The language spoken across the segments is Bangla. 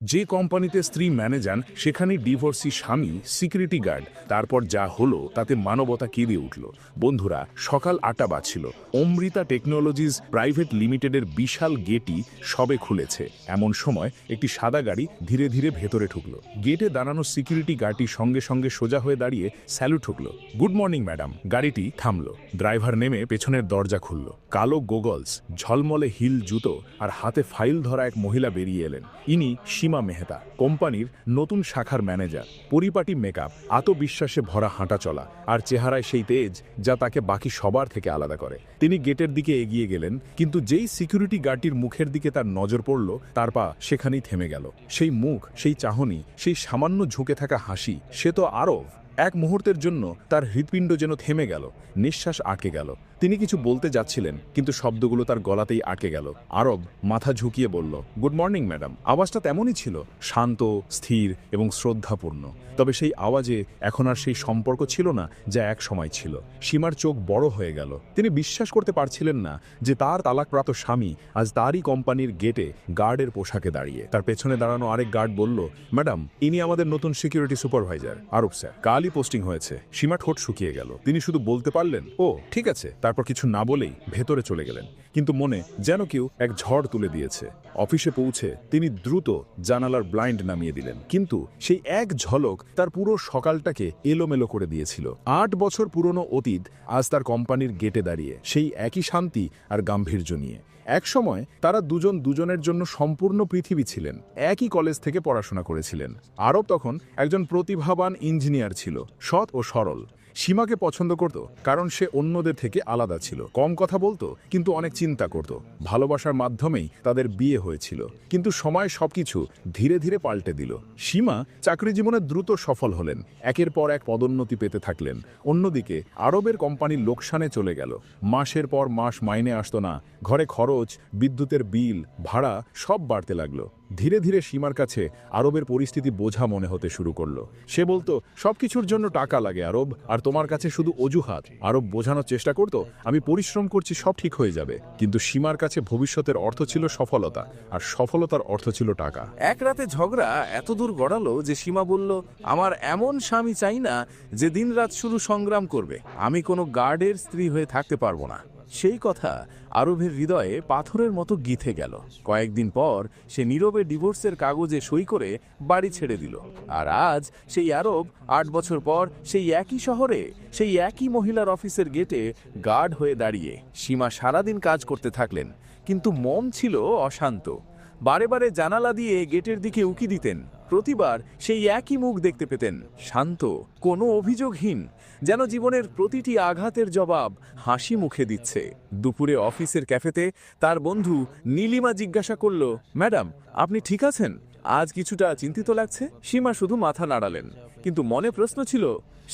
যে কোম্পানিতে স্ত্রী ম্যানেজার সেখানে ডিভোর্সি স্বামী, সিকিউরিটি গার্ড। তারপর যা হলো, তাতে মানবতা কেঁদে উঠল। বন্ধুরা, সকাল আটটা বাজছিল। অমৃতা টেকনোলজিস প্রাইভেট লিমিটেডের বিশাল গেটই সবে খুলেছে। এমন সময় একটি সাদা গাড়ি ধীরে ধীরে ভেতরে ঢুকলো। গেটে দাঁড়ানো সিকিউরিটি গার্ডটি সঙ্গে সঙ্গে সোজা হয়ে দাঁড়িয়ে স্যালুট ঠুকলো। Good morning, madam. গাড়িটি থামল। ড্রাইভার নেমে পেছনের দরজা খুলল। কালো গোগলস, ঝলমলে হিল জুতো আর হাতে ফাইল ধরা এক মহিলা বেরিয়ে এলেন। ইনি সীমা মেহতা, কোম্পানির নতুন শাখার ম্যানেজার। পরিপাটি মেকআপ, আত্মবিশ্বাসে ভরা হাঁটা চলা, আর চেহারায় সেই তেজ যা তাকে বাকি সবার থেকে আলাদা করে। তিনি গেটের দিকে এগিয়ে গেলেন, কিন্তু যেই সিকিউরিটি গার্ডটির মুখের দিকে তার নজর পড়ল, তার পা সেখানেই থেমে গেল। সেই মুখ, সেই চাহনি, সেই সামান্য ঝুঁকে থাকা হাসি, সে তো আরব। এক মুহূর্তের জন্য তার হৃৎপিণ্ড যেন থেমে গেল, নিঃশ্বাস আটকে গেল। তিনি কিছু বলতে যাচ্ছিলেন, কিন্তু শব্দগুলো তার গলাতেই আটকে গেল। আরব মাথা ঝুঁকিয়ে বলল, গুড মর্নিং, ম্যাডাম। আওয়াজটা তেমনই ছিল, শান্ত, স্থির এবং শ্রদ্ধাপূর্ণ। তবে সেই আওয়াজে এখন আর সেই সম্পর্ক ছিল না যা এক সময় ছিল। সীমার চোখ বড় হয়ে গেল। তিনি বিশ্বাস করতে পারছিলেন না যে তার তালাকপ্রাপ্ত স্বামী আজ তারই কোম্পানির গেটে গার্ডের পোশাকে দাঁড়িয়ে। তার পেছনে দাঁড়ানো আরেক গার্ড বলল, ম্যাডাম, ইনি আমাদের নতুন সিকিউরিটি সুপারভাইজার। আরব, স্যার। কালই পোস্টিং হয়েছে। সীমা ঠোঁট শুকিয়ে গেল। তিনি শুধু বলতে পারলেন, ও, ঠিক আছে। তারপর কিছু না বলেই ভেতরে চলে গেলেন। কিন্তু মনে যেন কেউ এক ঝড় তুলে দিয়েছে। অফিসে পৌঁছে তিনি দ্রুত জানালার ব্লাইন্ড নামিয়ে দিলেন। কিন্তু সেই এক ঝলক তার পুরো সকালটাকে এলোমেলো করে দিয়েছিল। আট বছর পুরনো অতীত আজ তার কোম্পানির গেটে দাঁড়িয়ে সেই একই শান্তি আর গাম্ভীর্য নিয়ে। একসময় তারা দুজন দুজনের জন্য সম্পূর্ণ পৃথিবী ছিলেন। একই কলেজ থেকে পড়াশোনা করেছিলেন। আরব তখন একজন প্রতিভাবান ইঞ্জিনিয়ার ছিল, সৎ ও সরল। সীমাকে পছন্দ করত, কারণ সে অন্যদের থেকে আলাদা ছিল। কম কথা বলতো, কিন্তু অনেক চিন্তা করত। ভালোবাসার মাধ্যমেই তাদের বিয়ে হয়েছিল। কিন্তু সময় সবকিছু ধীরে ধীরে পাল্টে দিল। সীমা চাকরি জীবনে দ্রুত সফল হলেন। একের পর এক পদোন্নতি পেতে থাকলেন। অন্যদিকে, আরবের কোম্পানির লোকসানে চলে গেল। মাসের পর মাস মাইনে আসতো না। ঘরে খরচ, বিদ্যুতের বিল, ভাড়া সব বাড়তে লাগল। ধীরে ধীরে সীমার কাছে আরবের পরিস্থিতি বোঝা মনে হতে শুরু করল। সে বলতো, সবকিছুর জন্য টাকা লাগে আরব, আর তোমার কাছে শুধু অজুহাত। আরব বোঝানোর চেষ্টা করত, আমি পরিশ্রম করছি, সব ঠিক হয়ে যাবে। কিন্তু সীমার কাছে ভবিষ্যতের অর্থ ছিল সফলতা, আর সফলতার অর্থ ছিল টাকা। এক রাতে ঝগড়া এত দূর গড়ালো যে সীমা বলল, আমার এমন স্বামী চাই না যে দিনরাত শুধু সংগ্রাম করবে। আমি কোনো গার্ডের স্ত্রী হয়ে থাকতে পারব না। সেই কথা আরবের হৃদয়ে পাথরের মতো গিথে গেল। কয়েকদিন পর সে নীরবে ডিভোর্সের কাগজে সই করে বাড়ি ছেড়ে দিল। আর আজ সেই আরব, আট বছর পর সেই একই শহরে, সেই একই মহিলার অফিসের গেটে গার্ড হয়ে দাঁড়িয়ে সীমা সারাদিন কাজ করতে থাকলেন। কিন্তু মন ছিল অশান্ত। বারে বারে জানালা দিয়ে গেটের দিকে উকি দিতেন। প্রতিবার সেই একই মুখ দেখতে পেতেন, শান্ত, কোনো অভিযোগহীন, যেন জীবনের প্রতিটি আঘাতের জবাব হাসি মুখে দিচ্ছে। দুপুরে অফিসের ক্যাফেতে তার বন্ধু নীলিমা জিজ্ঞাসা করল, ম্যাডাম, আপনি ঠিক আছেন? আজ কিছুটা চিন্তিত লাগছে? সীমা শুধু মাথা নাড়ালেন, কিন্তু মনে প্রশ্ন ছিল,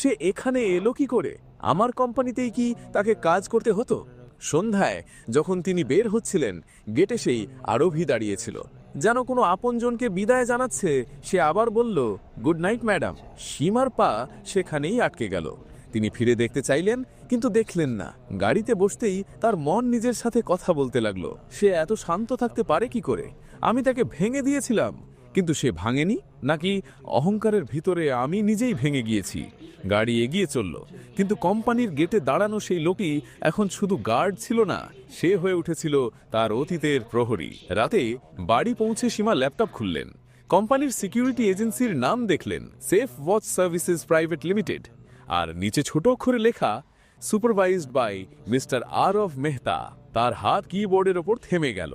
সে এখানে এলো কি করে? আমার কোম্পানিতেই কি তাকে কাজ করতে হতো? সন্ধ্যায় যখন তিনি বের হচ্ছিলেন, গেটে সেই আরভি দাঁড়িয়েছিল যেন কোনো আপনজনকে বিদায় জানাচ্ছে, সে আবার বলল, গুড নাইট, ম্যাডাম। সীমার পা সেখানেই আটকে গেল। তিনি ফিরে দেখতে চাইলেন, কিন্তু দেখলেন না। গাড়িতে বসতেই তার মন নিজের সাথে কথা বলতে লাগল। সে এত শান্ত থাকতে পারে কি করে? আমি তাকে ভেঙে দিয়েছিলাম। কিন্তু সে ভাঙেনি, নাকি অহংকারের ভিতরে আমি নিজেই ভেঙে গিয়েছি। গাড়ি এগিয়ে চলল, কিন্তু কোম্পানির গেটে দাঁড়ানো সেই লোকই এখন শুধু গার্ড ছিল না, সে হয়ে উঠেছিল তার অতীতের প্রহরী। রাতে বাড়ি পৌঁছে সীমা ল্যাপটপ খুললেন। কোম্পানির সিকিউরিটি এজেন্সির নাম দেখলেন, Safe Watch Services Private Limited. আর নিচে ছোট অক্ষরে লেখা, supervised by mister R of Mehta. তার হাত কিবোর্ডের ওপর থেমে গেল।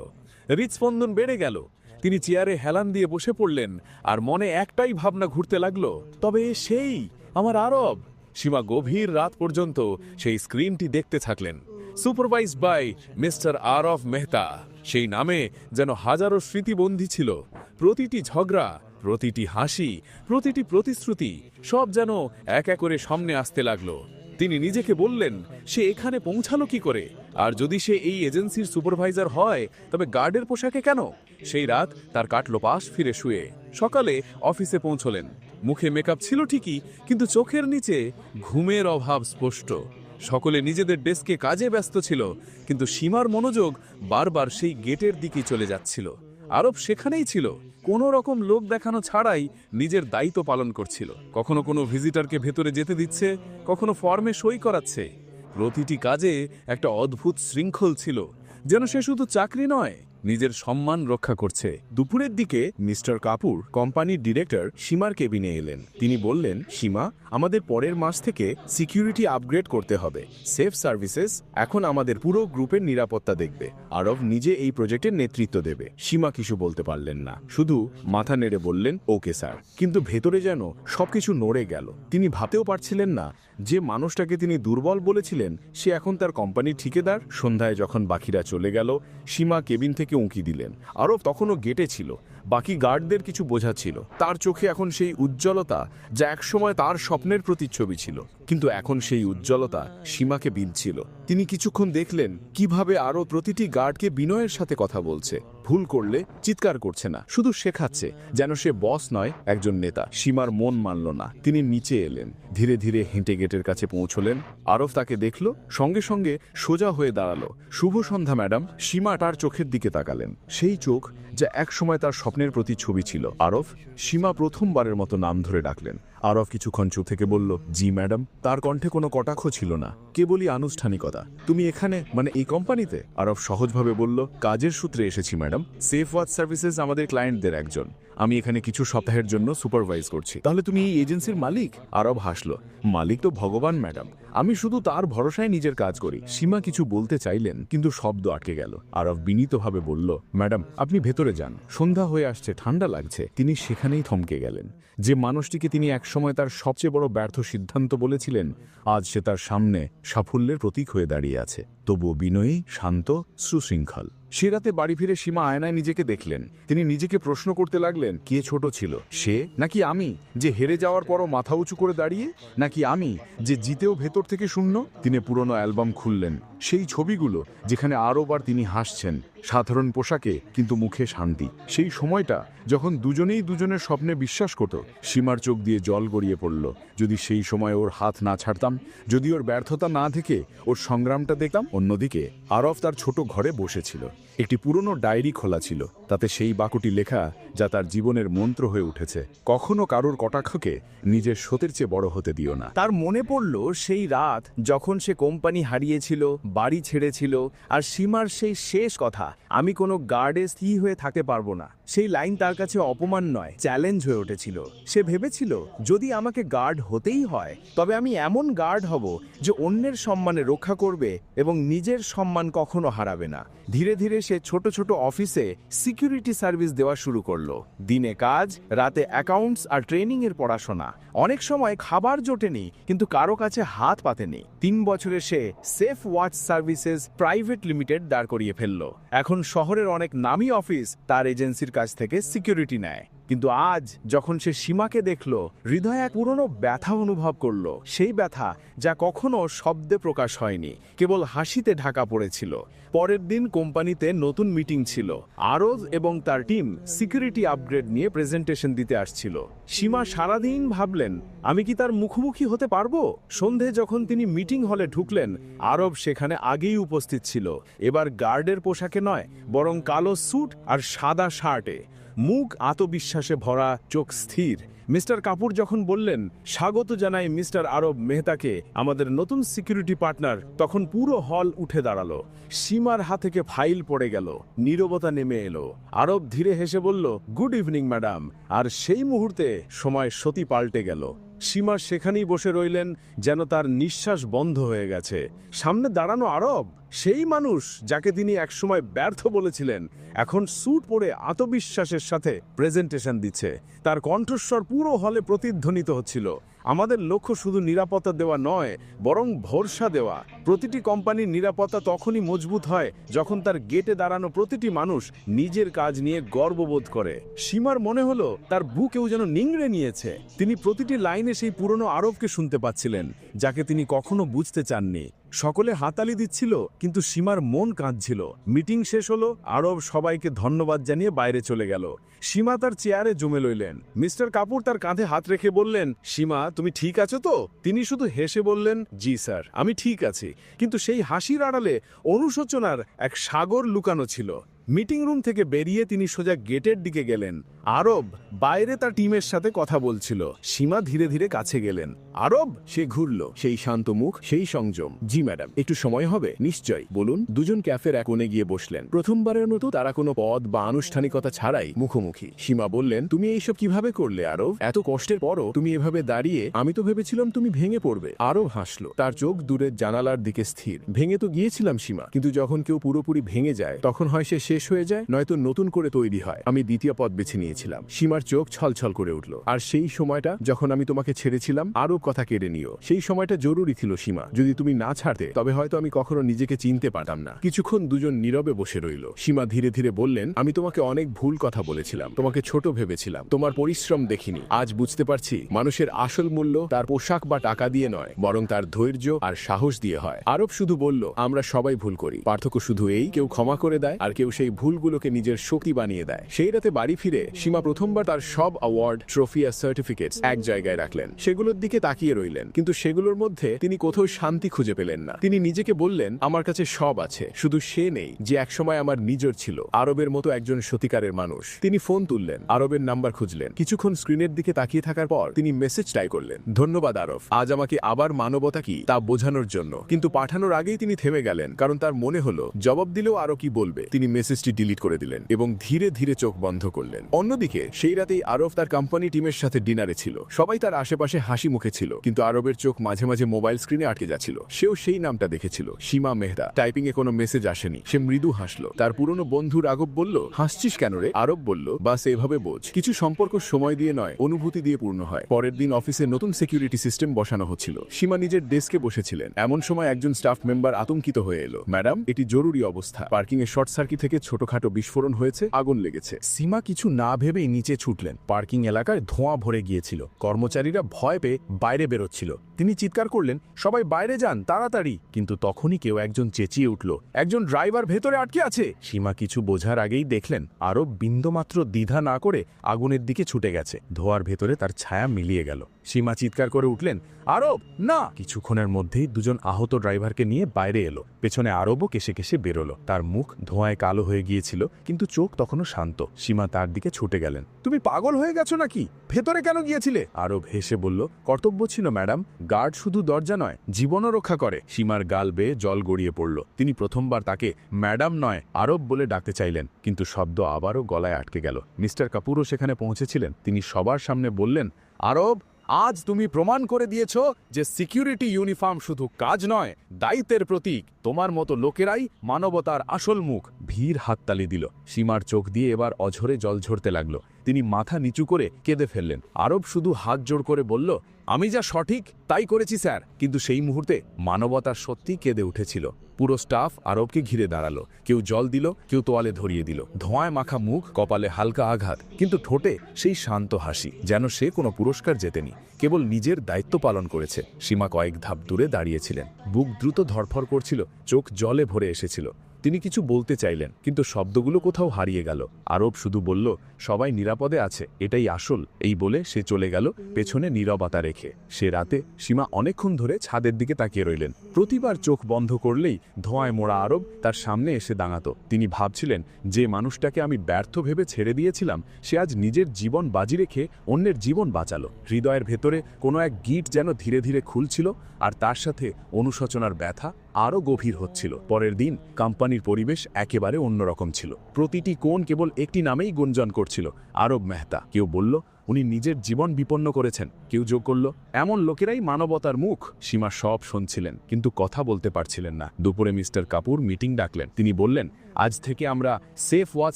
হৃদস্পন্দন বেড়ে গেল। তিনি চেয়ারে হেলান দিয়ে বসে পড়লেন, আর মনে একটাই ভাবনা ঘুরতে লাগল, তবে সেই, আমার আরব। সীমা গভীর রাত পর্যন্ত সেই স্ক্রিনটি দেখতে থাকলেন supervise by mister R of Mehta. সেই নামে যেন হাজারো স্মৃতিবন্দী ছিল, প্রতিটি ঝগড়া, প্রতিটি হাসি, প্রতিটি প্রতিশ্রুতি, সব যেন এক এক করে সামনে আসতে লাগল। তিনি নিজেকে বললেন, সে এখানে পৌঁছালো কি করে? আর যদি সে এই এজেন্সির সুপারভাইজার হয়, তবে গার্ডের পোশাকে কেন? সেই রাত তার কাটলো পাশ ফিরে শুয়ে সকালে অফিসে পৌঁছলেন। মুখে মেকআপ ছিল ঠিকই, কিন্তু চোখের নিচে ঘুমের অভাব স্পষ্ট। সকলে নিজেদের ডেস্কে কাজে ব্যস্ত ছিল, কিন্তু সীমার মনোযোগ বারবার সেই গেটের দিকে চলে যাচ্ছিল। আরব সেখানেই ছিল। কোনো রকম লোক দেখানো ছাড়াই নিজের দায়িত্ব পালন করছিল। কখনো কোনো ভিজিটারকে ভেতরে যেতে দিচ্ছে, কখনো ফর্মে সই করাচ্ছে। প্রতিটি কাজে একটা অদ্ভুত শৃঙ্খল ছিল। যেন সে শুধু চাকরি নয় নিজের সম্মান রক্ষা করছে। দুপুরের দিকে মিস্টার কাপুর কোম্পানির ডিরেক্টর সীমার কেবিনে এলেন। তিনি বললেন, সীমা, আমাদের পরের মাস থেকে সিকিউরিটি আপগ্রেড করতে হবে। সেফ সার্ভিসেস এখন আমাদের পুরো গ্রুপের নিরাপত্তা দেখবে। আরব নিজে এই প্রজেক্টের নেতৃত্ব দেবে। সীমা কিছু বলতে পারলেন না। শুধু মাথা নেড়ে বললেন, ওকে স্যার। কিন্তু ভেতরে যেন সবকিছু নড়ে গেল। তিনি ভাবতেও পারছিলেন না যে মানুষটাকে তিনি দুর্বল বলেছিলেন, সে এখন তার কোম্পানির ঠিকাদার। সন্ধ্যায় যখন বাকিরা চলে গেল, সীমা কেবিন থেকে উঁকি দিলেন। আরও তখনও গেটে ছিল। বাকি গার্ডদের কিছু বোঝাচ্ছিল তার চোখে এখন সেই উজ্জ্বলতা যা একসময় তার স্বপ্নের প্রতিচ্ছবি ছিল। কিন্তু এখন সেই উজ্জ্বলতা সীমাকে বিঁধছিল। তিনি কিছুক্ষণ দেখলেন কীভাবে আরও প্রতিটি গার্ডকে বিনয়ের সাথে কথা বলছে। ভুল করলে চিৎকার করছে না। শুধু শেখাচ্ছে, যেন সে বস নয়, একজন নেতা। সীমার মন মানল না। তিনি নিচে এলেন। ধীরে ধীরে হেঁটে গেটের কাছে পৌঁছলেন। আরফ তাকে দেখল, সঙ্গে সঙ্গে সোজা হয়ে দাঁড়াল। শুভ সন্ধ্যা, ম্যাডাম। সীমা তার চোখের দিকে তাকালেন। সেই চোখ যা একসময় তার স্বপ্নের প্রতি ছবি ছিল। আরফ সীমা প্রথমবারের মতো নাম ধরে ডাকলেন। আরফ কিছুক্ষণ চুপ থেকে বলল, জি, ম্যাডাম, তার কণ্ঠে কোনো কটাক্ষ ছিল না, কেবলই আনুষ্ঠানিকতা। তুমি এখানে মানে এই কোম্পানিতে? আরফ সহজভাবে বলল, কাজের সূত্রে এসেছি, ম্যাডাম। সেফ ওয়াচ সার্ভিসেস আমাদের ক্লায়েন্টদের একজন। আমি এখানে কিছু সপ্তাহের জন্য সুপারভাইজ করছি। তাহলে তুমি এই এজেন্সির মালিক? আরব হাসলো, মালিক তো ভগবান, ম্যাডাম। আমি শুধু তার ভরসায় নিজের কাজ করি। সীমা কিছু বলতে চাইলেন, কিন্তু শব্দ আটকে গেল। আরব বিনীতভাবে বলল, ম্যাডাম, আপনি ভেতরে যান। সন্ধ্যা হয়ে আসছে ঠান্ডা লাগছে। তিনি সেখানেই থমকে গেলেন। যে মানুষটিকে তিনি একসময় তার সবচেয়ে বড় ব্যর্থ সিদ্ধান্ত বলেছিলেন, আজ সে তার সামনে সাফল্যের প্রতীক হয়ে দাঁড়িয়ে আছে। তবুও বিনয়ী, শান্ত, সুশৃঙ্খল। সে রাতে বাড়ি ফিরে সীমা আয়নায় নিজেকে দেখলেন। তিনি নিজেকে প্রশ্ন করতে লাগলেন, কে ছোট ছিল? সে? নাকি আমি? যে হেরে যাওয়ার পরও মাথা উঁচু করে দাঁড়িয়ে? নাকি আমি, যে জিতেও ভেতর থেকে শূন্য? তিনি পুরনো অ্যালবাম খুললেন। সেই ছবিগুলো, যেখানে আরও বার তিনি হাসছেন, সাধারণ পোশাকে, কিন্তু মুখে শান্তি। সেই সময়টা যখন দুজনেই দুজনের স্বপ্নে বিশ্বাস করত, সীমার চোখ দিয়ে জল গড়িয়ে পড়ল। যদি সেই সময় ওর হাত না ছাড়তাম, যদি ওর ব্যর্থতা না দেখে, ওর সংগ্রামটা দেখতাম, অন্যদিকে আরফ তার ছোট ঘরে বসেছিল। একটি পুরনো ডায়েরি খোলা ছিল, তাতে সেই বাকুটি লেখা যা তার জীবনের মন্ত্র হয়ে উঠেছে। কখনো কারোর কটাক্ষকে নিজের সতের চেয়ে বড় হতে দিও না। তার মনে পড়ল সেই রাত যখন সে কোম্পানি হারিয়েছিল, বাড়ি ছেড়েছিল, আর সীমার সেই শেষ কথা, আমি কোনো গার্ডে স্থির হয়ে থাকতে পারব না। সেই লাইন তার কাছে অপমান নয় চ্যালেঞ্জ হয়ে উঠেছিল। সে ভেবেছিল, যদি আমাকে গার্ড হতেই হয়, তবে আমি এমন গার্ড হব যে অন্যের সম্মানে রক্ষা করবে এবং নিজের সম্মান কখনো হারাবে না। ধীরে ধীরে সে ছোট ছোট অফিসে সিকিউরিটি সার্ভিস দেওয়া শুরু করল। দিনে কাজ, রাতে অ্যাকাউন্টস আর ট্রেনিং এর পড়াশোনা। অনেক সময় খাবার জোটেনি, কিন্তু কারও কাছে হাত পাতেনি। তিন বছরে সে Safe Watch Services Private Limited দাঁড় করিয়ে ফেলল। এখন শহরের অনেক নামী অফিস তার এজেন্সির কাছ থেকে সিকিউরিটি নেয়। কিন্তু আজ যখন সে সীমাকে দেখল, হৃদয় এক পুরনো ব্যথা অনুভব করল। সেই ব্যথা যা কখনো শব্দে প্রকাশ হয়নি, কেবল হাসিতে ঢাকা পড়েছিল। পরের দিন কোম্পানিতে নতুন মিটিং ছিল। আরজ এবং তার টিম সিকিউরিটি আপগ্রেড নিয়ে প্রেজেন্টেশন দিতে আসছিল। সীমা সারাদিন ভাবলেন, আমি কি তার মুখোমুখি হতে পারব? সন্ধে যখন তিনি মিটিং হলে ঢুকলেন, আরব সেখানে আগেই উপস্থিত ছিল। এবার গার্ডের পোশাকে নয়, বরং কালো স্যুট আর সাদা শার্টে মুখ আত্মবিশ্বাসে ভরা, চোখ স্থির। মিস্টার কাপুর যখন বললেন, স্বাগত জানাই মিস্টার আরব মেহতাকে, আমাদের নতুন সিকিউরিটি পার্টনার, তখন পুরো হল উঠে দাঁড়াল। সীমার হাত থেকে ফাইল পড়ে গেল। নীরবতা নেমে এলো। আরব ধীরে হেসে বলল, গুড ইভিনিং, ম্যাডাম। আর সেই মুহূর্তে সময় সতী পাল্টে গেল। সীমা সেখানেই বসে রইলেন যেন তার নিঃশ্বাস বন্ধ হয়ে গেছে। সামনে দাঁড়ানো আরব, সেই মানুষ যাকে তিনি একসময় ব্যর্থ বলেছিলেন, এখন স্যুট পরে আত্মবিশ্বাসের সাথে প্রেজেন্টেশন দিচ্ছে। তার কণ্ঠস্বর পুরো হলে প্রতিধ্বনিত হচ্ছিল। আমাদের লক্ষ্য শুধু নিরাপত্তা দেওয়া নয়, বরং ভরসা দেওয়া। প্রতিটি কোম্পানির নিরাপত্তা তখনই মজবুত হয় যখন তার গেটে দাঁড়ানো প্রতিটি মানুষ নিজের কাজ নিয়ে গর্ববোধ করে। সীমার মনে হলো, তার বুকেও যেন নিংড়ে নিয়েছে। তিনি প্রতিটি লাইনে সেই পুরনো আরবকে শুনতে পাচ্ছিলেন, যাকে তিনি কখনো বুঝতে চাননি। সকলে হাতালি দিচ্ছিল, কিন্তু সীমার মন কাঁদছিল। মিটিং শেষ হলো, আরব সবাইকে ধন্যবাদ জানিয়ে বাইরে চলে গেল। সীমা তার চেয়ারে জমে লইলেন। মিস্টার কাপুর তার কাঁধে হাত রেখে বললেন, সীমা, তুমি ঠিক আছো তো? তিনি শুধু হেসে বললেন, জি, স্যার, আমি ঠিক আছি। কিন্তু সেই হাসির আড়ালে অনুশোচনার এক সাগর লুকানো ছিল। মিটিং রুম থেকে বেরিয়ে তিনি সোজা গেটের দিকে গেলেন। আরব বাইরে তার টিমের সাথে কথা বলছিল। সীমা ধীরে ধীরে কাছে গেলেন। আরব, সে ঘুরল, সেই শান্ত মুখ, সেই সংযম। জি, ম্যাডাম, একটু সময় হবে? নিশ্চয়। বলুন, দুজন ক্যাফের এক কোণে গিয়ে বসলেন। প্রথমবারের মতো তারা কোনো পদ বা আনুষ্ঠানিকতা ছাড়াই মুখোমুখি। সীমা বললেন, তুমি এইসব কীভাবে করলে, আরব? এত কষ্টের পরও তুমি এভাবে দাঁড়িয়ে, আমি তো ভেবেছিলাম তুমি ভেঙে পড়বে। আরব হাসলো। তার চোখ দূরের জানালার দিকে স্থির। ভেঙে তো গিয়েছিলাম, সীমা, কিন্তু যখন কেউ পুরোপুরি ভেঙে যায়, তখন হয় সে শেষ হয়ে যায়, নয়তো নতুন করে তৈরি হয়। আমি দ্বিতীয় পদ বেছে নিয়েছিলাম। সীমার চোখ ছলছল করে উঠল। আর সেই সময়টা যখন আমি তোমাকে ছেড়েছিলাম, আরও কথা কেড়ে নিও। সেই সময়টা জরুরি ছিল সীমা। যদি তুমি না ছাড়তে, তবে হয়তো আমি কখনো নিজেকে চিনতে পারতাম না। কিছুক্ষণ দুজন নীরবে বসে রইল। সীমা ধীরে ধীরে বললেন, আমি তোমাকে অনেক ভুল কথা বলেছিলাম। তোমাকে ছোট ভেবেছিলাম। তোমার পরিশ্রম দেখিনি। আজ বুঝতে পারছি, মানুষের আসল মূল্য তার পোশাক বা টাকা দিয়ে নয়, বরং তার ধৈর্য আর সাহস দিয়ে হয়। আরব শুধু বলল, আমরা সবাই ভুল করি। পার্থক্য শুধু এই, কেউ ক্ষমা করে দেয় আর কেউ সেই ভুলগুলোকে নিজের শক্তি বানিয়ে দেয়। সেই রাতে বাড়ি ফিরে সীমা প্রথমবার তার সব অ্যাওয়ার্ড ট্রফি আর সার্টিফিকেটস এক জায়গায় রাখলেন। সেগুলোর দিকে তাকিয়ে রইলেন। কিন্তু সেগুলোর মধ্যে তিনি কোথাও শান্তি খুঁজে পেলেন না। তিনি নিজেকে বললেন, আমার কাছে সব আছে, শুধু সে নেই, যে একসময় আমার নিজের ছিল, আরবের মতো একজন সত্যিকারের মানুষ। তিনি ফোন তুললেন, আরবের নাম্বার খুঁজলেন। কিছুক্ষণ স্ক্রিনের দিকে তাকিয়ে থাকার পর তিনি মেসেজ টাই করলেন, ধন্যবাদ, আরব, আজ আমাকে আবার মানবতা কি, তা বোঝানোর জন্য। কিন্তু পাঠানোর আগেই তিনি থেমে গেলেন, কারণ তার মনে হলো, জবাব দিলেও আরও কি বলবে? তিনি মেসেজটি ডিলিট করে দিলেন এবং ধীরে ধীরে চোখ বন্ধ করলেন। অন্যদিকে, সেই রাতেই আরব তার কোম্পানি টিমের সাথে ডিনারে ছিল। সবাই তার আশেপাশে হাসি মুখে ছিল, কিন্তু আরবের চোখ মাঝে মাঝে মোবাইল স্ক্রিনে আটকে যাচ্ছিল। সেও সেই নামটা দেখেছিল, সীমা মেহরা টাইপিং এ কোনো মেসেজ আসেনি। সে মৃদু হাসলো। তার পুরনো বন্ধু রাঘব বলল, হাসছিস কেন রে? আরব বলল, বাস এভাবে বোঝ। কিছু সম্পর্ক সময় দিয়ে নয়, অনুভূতি দিয়ে পূর্ণ হয়। পরের দিন অফিসে নতুন সিকিউরিটি সিস্টেম বসানো হচ্ছিল। সীমা নিজের ডেস্কে বসেছিলেন। এমন সময় একজন স্টাফ মেম্বার আতঙ্কিত হয়ে এলো। ম্যাডাম, এটি জরুরি অবস্থা। পার্কিং এ শর্ট সার্কিট থেকে ছোটখাটো বিস্ফোরণ হয়েছে, আগুন লেগেছে। সীমা কিছু না ভেবেই নিচে ছুটলেন। পার্কিং এলাকায় ধোঁয়া ভরে গিয়েছিল। কর্মচারীরা ভয় পেয়ে বাইরে বেরোচ্ছিল। তিনি চিৎকার করলেন, সবাই বাইরে যান, তাড়াতাড়ি। কিন্তু তখনই কেউ একজন চেঁচিয়ে উঠল, একজন ড্রাইভার ভেতরে আটকে আছে? সীমা কিছু বোঝার আগেই দেখলেন আরব বিন্দুমাত্র দ্বিধা না করে আগুনের দিকে ছুটে গেছে। ধোয়ার ভেতরে তার ছায়া মিলিয়ে গেল। সীমা চিৎকার করে উঠলেন, আরব, না! কিছুক্ষণের মধ্যেই দুজন আহত ড্রাইভারকে নিয়ে বাইরে এলো। পেছনে আরবও কেসে কেসে বেরোলো। তার মুখ ধোঁয়ায় কালো হয়ে গিয়েছিল, কিন্তু চোখ তখনও শান্ত। সীমা তার দিকে ছুটে গেলেন। তুমি পাগল হয়ে গেছো নাকি? ভেতরে কেন গিয়েছিলে? আরব হেসে বলল, কর্তব্য ছিল, ম্যাডাম। গার্ড শুধু দরজা নয়, জীবনও রক্ষা করে। সীমার গাল বেয়ে জল গড়িয়ে পড়ল। তিনি প্রথমবার তাকে ম্যাডাম নয়, আরব বলে ডাকতে চাইলেন, কিন্তু শব্দ আবারও গলায় আটকে গেল। মিস্টার কাপুরও সেখানে পৌঁছেছিলেন। তিনি সবার সামনে বললেন, আরব আজ তুমি প্রমাণ করে দিয়েছ যে সিকিউরিটি ইউনিফর্ম শুধু কাজ নয়, দায়িত্বের প্রতীক। তোমার মতো লোকেরাই মানবতার আসল মুখ। ভিড় হাততালি দিল। সীমার চোখ দিয়ে এবার অঝরে জল ঝরতে লাগল। তিনি মাথা নিচু করে কেঁদে ফেললেন। আরব শুধু হাত জোড় করে বলল, আমি যা সঠিক, তাই করেছি, স্যার। কিন্তু সেই মুহূর্তে মানবতার সত্যি কেঁদে উঠেছিল। পুরো স্টাফ আরবকে ঘিরে দাঁড়াল। কেউ জল দিল, কেউ তোয়ালে ধরিয়ে দিল। ধোঁয়ায় মাখা মুখ, কপালে হালকা আঘাত। কিন্তু ঠোঁটে সেই শান্ত হাসি, যেন সে কোনো পুরস্কার জেতেনি। কেবল নিজের দায়িত্ব পালন করেছে। সীমা কয়েক ধাপ দূরে দাঁড়িয়েছিলেন। বুক দ্রুত ধরফর করছিল, চোখ জলে ভরে এসেছিল। তিনি কিছু বলতে চাইলেন, কিন্তু শব্দগুলো কোথাও হারিয়ে গেল। আরব শুধু বলল, সবাই নিরাপদে আছে, এটাই আসল। এই বলে সে চলে গেল পেছনে নীরবতা রেখে। সে রাতে সীমা অনেকক্ষণ ধরে ছাদের দিকে তাকিয়ে রইলেন। প্রতিবার চোখ বন্ধ করলেই ধোঁয়ায় মোড়া আরব তার সামনে এসে দাঁড়াত। তিনি ভাবছিলেন, যে মানুষটাকে আমি ব্যর্থ ভেবে ছেড়ে দিয়েছিলাম, সে আজ নিজের জীবন বাজি রেখে অন্যের জীবন বাঁচালো। হৃদয়ের ভেতরে কোনো এক গিট যেন ধীরে ধীরে খুলছিল, আর তার সাথে অনুশোচনার ব্যথা আরও গভীর হচ্ছিল। পরের দিন কোম্পানির পরিবেশ একেবারে অন্যরকম ছিল। প্রতিটি কোণ কেবল একটি নামেই গুঞ্জন করছিল, আরব মেহতা। কেউ বলল, উনি নিজের জীবন বিপন্ন করেছেন। কেউ যোগ করল, এমন লোকেরাই মানবতার মুখ। সীমা সব শুনছিলেন, কিন্তু কথা বলতে পারছিলেন না। দুপুরে মিস্টার কাপুর মিটিং ডাকলেন। তিনি বললেন আজ থেকে আমরা সেফ ওয়াচ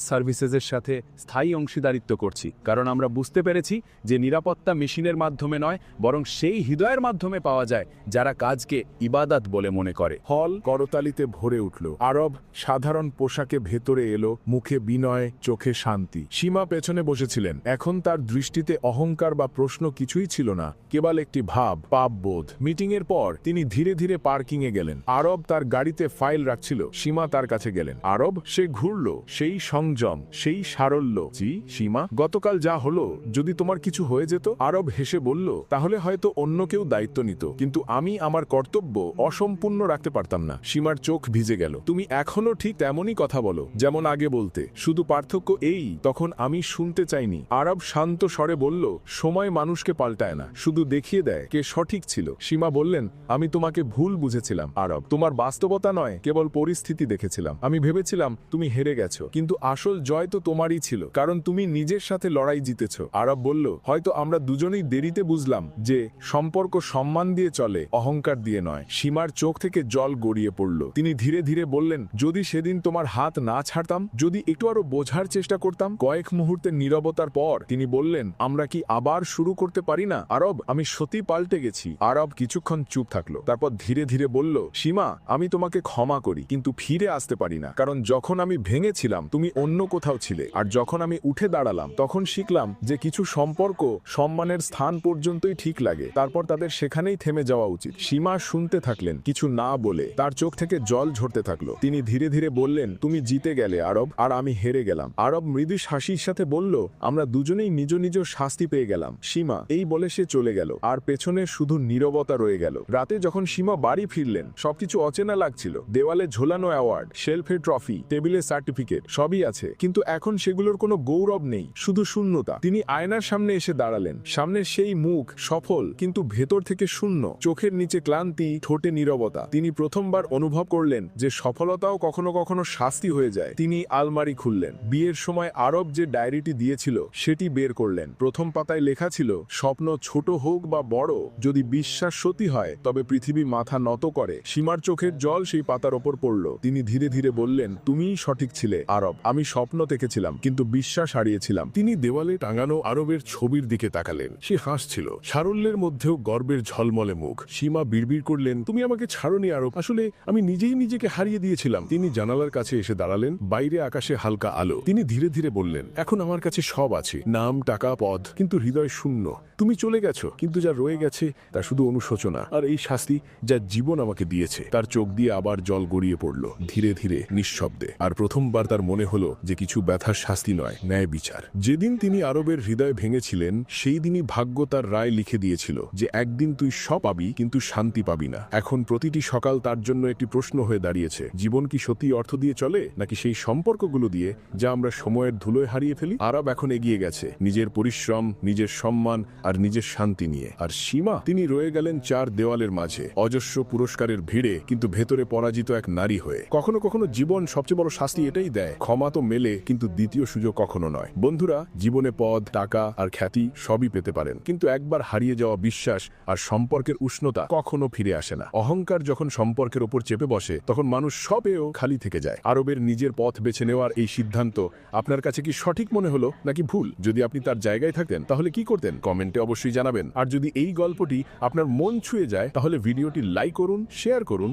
সার্ভিসেসের সাথে স্থায়ী অংশীদারিত্ব করছি। কারণ আমরা বুঝতে পেরেছি যে নিরাপত্তা মেশিনের মাধ্যমে নয়, বরং সেই হৃদয়ের মাধ্যমে পাওয়া যায়, যারা কাজকে ইবাদাত বলে মনে করে। হল করতালিতে ভরে উঠল। আরব সাধারণ পোশাকে ভেতরে এলো, মুখে বিনয়, চোখে শান্তি। সীমা পেছনে বসেছিলেন। এখন তার দৃষ্টিতে অহংকার বা প্রশ্ন কিছুই ছিল না, কেবল একটি ভাব পাপ বোধ মিটিং এর পর তিনি ধীরে ধীরে পার্কিং এ গেলেন। আরব তার গাড়িতে ফাইল রাখছিল। সীমা তার কাছে গেলেন। আরব আরব সে ঘুরল, সেই সংযম, সেই সারল্য। জি, সীমা, গতকাল যা হলো, যদি তোমার কিছু হয়ে যেত, আরব হেসে বলল, তাহলে হয়তো অন্য কেউ দায়িত্ব নিত। কিন্তু আমি আমার কর্তব্য অসম্পূর্ণ রাখতে পারতাম না। সীমার চোখ ভিজে গেল। তুমি এখনও ঠিক তেমনই কথা বলো, যেমন আগে বলতে। শুধু পার্থক্য এই, তখন আমি শুনতে চাইনি। আরব শান্ত স্বরে বলল, সময় মানুষকে পাল্টায় না, শুধু দেখিয়ে দেয় কে সঠিক ছিল। সীমা বললেন, আমি তোমাকে ভুল বুঝেছিলাম, আরব। তোমার বাস্তবতা নয়, কেবল পরিস্থিতি দেখেছিলাম। আমি ভেবেছিলাম তুমি হেরে গেছো। কিন্তু আসল জয় তো তোমারই ছিল, কারণ তুমি নিজের সাথে লড়াই জিতেছ। আরব বলল, হয়তো আমরা দুজনেই দেরিতে বুঝলাম যে সম্পর্ক সম্মান দিয়ে চলে, অহংকার দিয়ে নয়। সীমার চোখ থেকে জল গড়িয়ে পড়ল। তিনি ধীরে ধীরে বললেন, যদি সেদিন তোমার হাত না ছাড়তাম, যদি একটু আরও বোঝার চেষ্টা করতাম, কয়েক মুহূর্তের নীরবতার পর তিনি বললেন, আমরা কি আবার শুরু করতে পারি না? আরব, আমি সত্যি পাল্টে গেছি। আরব কিছুক্ষণ চুপ থাকল। তারপর ধীরে ধীরে বলল, সীমা, আমি তোমাকে ক্ষমা করি, কিন্তু ফিরে আসতে পারি না, কারণ যখন আমি ভেঙেছিলাম, তুমি অন্য কোথাও ছিলে। আর যখন আমি উঠে দাঁড়ালাম, তখন শিখলাম যে কিছু সম্পর্ক সম্মানের স্থান পর্যন্তই ঠিক লাগে। তারপর তাদের সেখানেই থেমে যাওয়া উচিত। সীমা শুনতে থাকলেন, কিছু না বলে। তার চোখ থেকে জল ঝরতে থাকল। তিনি ধীরে ধীরে বললেন, তুমি জিতে গেলে, আরব, আর আমি হেরে গেলাম। আরব মৃদু হাসির সাথে বলল, আমরা দুজনেই নিজ নিজ শাস্তি পেয়ে গেলাম। সীমা এই বলে সে চলে গেল। আর পেছনে শুধু নীরবতা রয়ে গেল। রাতে যখন সীমা বাড়ি ফিরলেন, সবকিছু অচেনা লাগছিল। দেওয়ালে ঝোলানো অ্যাওয়ার্ড শেলফে ট্রফি টেবিলে সার্টিফিকেট, সবই আছে। কিন্তু এখন সেগুলোর কোনো গৌরব নেই, শুধু শূন্যতা। তিনি আয়নার সামনে এসে দাঁড়ালেন। সামনে সেই মুখ সফল, কিন্তু ভেতর থেকে শূন্য। চোখের নিচে ক্লান্তি, ঠোঁটে নীরবতা। তিনি প্রথমবার অনুভব করলেন যে সফলতাও কখনো কখনো শাস্তি হয়ে যায়। তিনি আলমারি খুললেন। বিয়ের সময় আরব যে ডায়েরিটি দিয়েছিল, সেটি বের করলেন। প্রথম পাতায় লেখা ছিল, স্বপ্ন ছোট হোক বা বড়, যদি বিশ্বাস সতী হয়, তবে পৃথিবী মাথা নত করে। সীমার চোখের জল সেই পাতার ওপর পড়ল। তিনি ধীরে ধীরে বললেন তুমিই সঠিক ছিলে, আরব। আমি স্বপ্ন দেখেছিলাম, কিন্তু বিশ্বাস হারিয়েছিলাম। তিনি দেওয়ালে টাঙানো আরবের ছবির দিকে তাকালেন। সে হাসছিল। সারল্যের মধ্যেও গর্বের ঝলমলে মুখ। সীমা বিড়বিড় করলেন, তুমি আমাকে ছাড়নি, আরব। আসলে আমি নিজেই নিজেকে হারিয়ে দিয়েছিলাম। তিনি জানালার কাছে এসে দাঁড়ালেন, বাইরে আকাশে হালকা আলো। তিনি ধীরে ধীরে বললেন, এখন আমার কাছে সব আছে। নাম, টাকা, পদ, কিন্তু হৃদয় শূন্য। তুমি চলে গেছো, কিন্তু যা রয়ে গেছে, তা শুধু অনুশোচনা। আর এই শাস্তি যা জীবন আমাকে দিয়েছে, তার চোখ দিয়ে আবার জল গড়িয়ে পড়ল। ধীরে ধীরে নিঃশব্দে আর প্রথমবার তার মনে হলো যে কিছু ব্যথার শাস্তি নয়, ন্যায় বিচার। যেদিন তিনি আরবের হৃদয় ভেঙেছিলেন, সেই দিনই ভাগ্য তার রায় লিখে দিয়েছিল যে, একদিন তুই সব পাবি, কিন্তু শান্তি পাবি না। এখন প্রতিটি সকাল তার জন্য একটি প্রশ্ন হয়ে দাঁড়িয়েছে। জীবন কি সত্যি অর্থ দিয়ে চলে, নাকি সেই সম্পর্কগুলো দিয়ে যা আমরা সময়ের ধুলোয় হারিয়ে ফেলি? আরব এখন এগিয়ে গেছে, নিজের পরিশ্রম, নিজের সম্মান আর নিজের শান্তি নিয়ে। আর সীমা, তিনি রয়ে গেলেন চার দেওয়ালের মাঝে, অজস্র পুরস্কারের ভিড়ে, কিন্তু ভেতরে পরাজিত এক নারী হয়ে। কখনো কখনো জীবন সবচেয়ে বড় শাস্তি এটাই দেয়। ক্ষমা তো মেলে, কিন্তু দ্বিতীয় সুযোগ কখনো নয়। বন্ধুরা, জীবনে পদ, টাকা আর খ্যাতি সবই পেতে পারেন। কিন্তু একবার হারিয়ে যাওয়া বিশ্বাস আর সম্পর্কের উষ্ণতা কখনো ফিরে আসে না। অহংকার যখন সম্পর্কের ওপর চেপে বসে, তখন মানুষ সবেও খালি থেকে যায়। আরবের নিজের পথ বেছে নেওয়ার এই সিদ্ধান্ত আপনার কাছে কি সঠিক মনে হলো, নাকি ভুল? যদি আপনি তার জায়গায় থাকতেন, তাহলে কি করতেন? কমেন্টে অবশ্যই জানাবেন। আর যদি এই গল্পটি আপনার মন ছুঁয়ে যায়, তাহলে ভিডিওটি লাইক করুন, শেয়ার করুন